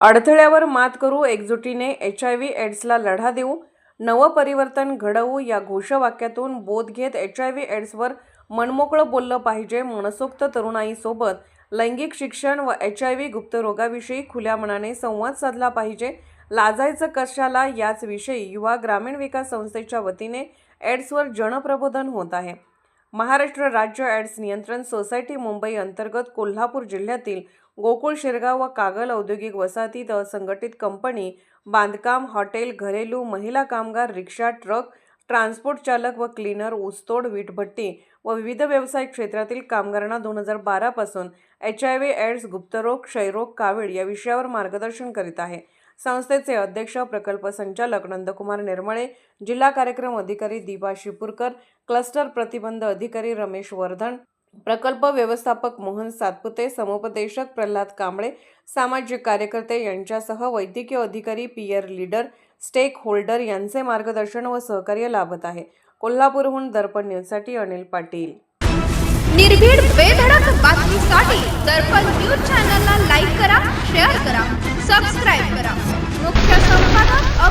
अडथळ्यावर मात करू एकजुटीने एच आय व्ही एड्सला लढा देऊ नवपरिवर्तन घडवू या घोषवाक्यातून बोध घेत एच आय व्ही एड्सवर मनमोकळं बोललं पाहिजे मनसोक्त तरुणाईसोबत. लैंगिक शिक्षण व एच आय व्ही गुप्तरोगाविषयी खुल्या मनाने संवाद साधला पाहिजे. लाजायचं कशाला याच विषयी युवा ग्रामीण विकास संस्थेच्या वतीने एड्सवर जनप्रबोधन होत आहे. महाराष्ट्र राज्य ॲड्स नियंत्रण सोसायटी मुंबई अंतर्गत कोल्हापूर जिल्ह्यातील गोकुळ शिरगाव व कागल औद्योगिक वसाहतीत असंघटित कंपनी बांधकाम हॉटेल घरेलू महिला कामगार रिक्षा ट्रक ट्रान्सपोर्ट चालक व क्लीनर ऊसतोड वीटभट्टी व विविध व्यवसाय क्षेत्रातील कामगारांना दोन हजार बारापासून एच आय व्ही एड्स गुप्तरोग क्षयरोग कावीळ या विषयावर मार्गदर्शन करीत आहे. संस्थेचे अध्यक्ष प्रकल्प संचालक नंदकुमार निर्मळे जिल्हा कार्यक्रम अधिकारी दीपा शिपूरकर क्लस्टर प्रतिबंध अधिकारी रमेश वर्धन प्रकल्प व्यवस्थापक मोहन सातपुते समुपदेशक प्रल्हाद कांबळे सामाजिक कार्यकर्ते यांच्यासह वैद्यकीय अधिकारी पीयर लीडर स्टेक होल्डर यांचे मार्गदर्शन व सहकार्य लाभत आहे. कोल्हापूरहून दर्पण न्यूजसाठी अनिल पाटील. निर्भीड बेधडक बातमीसाठी दर्पण न्यूज चॅनलला लाईक करा करा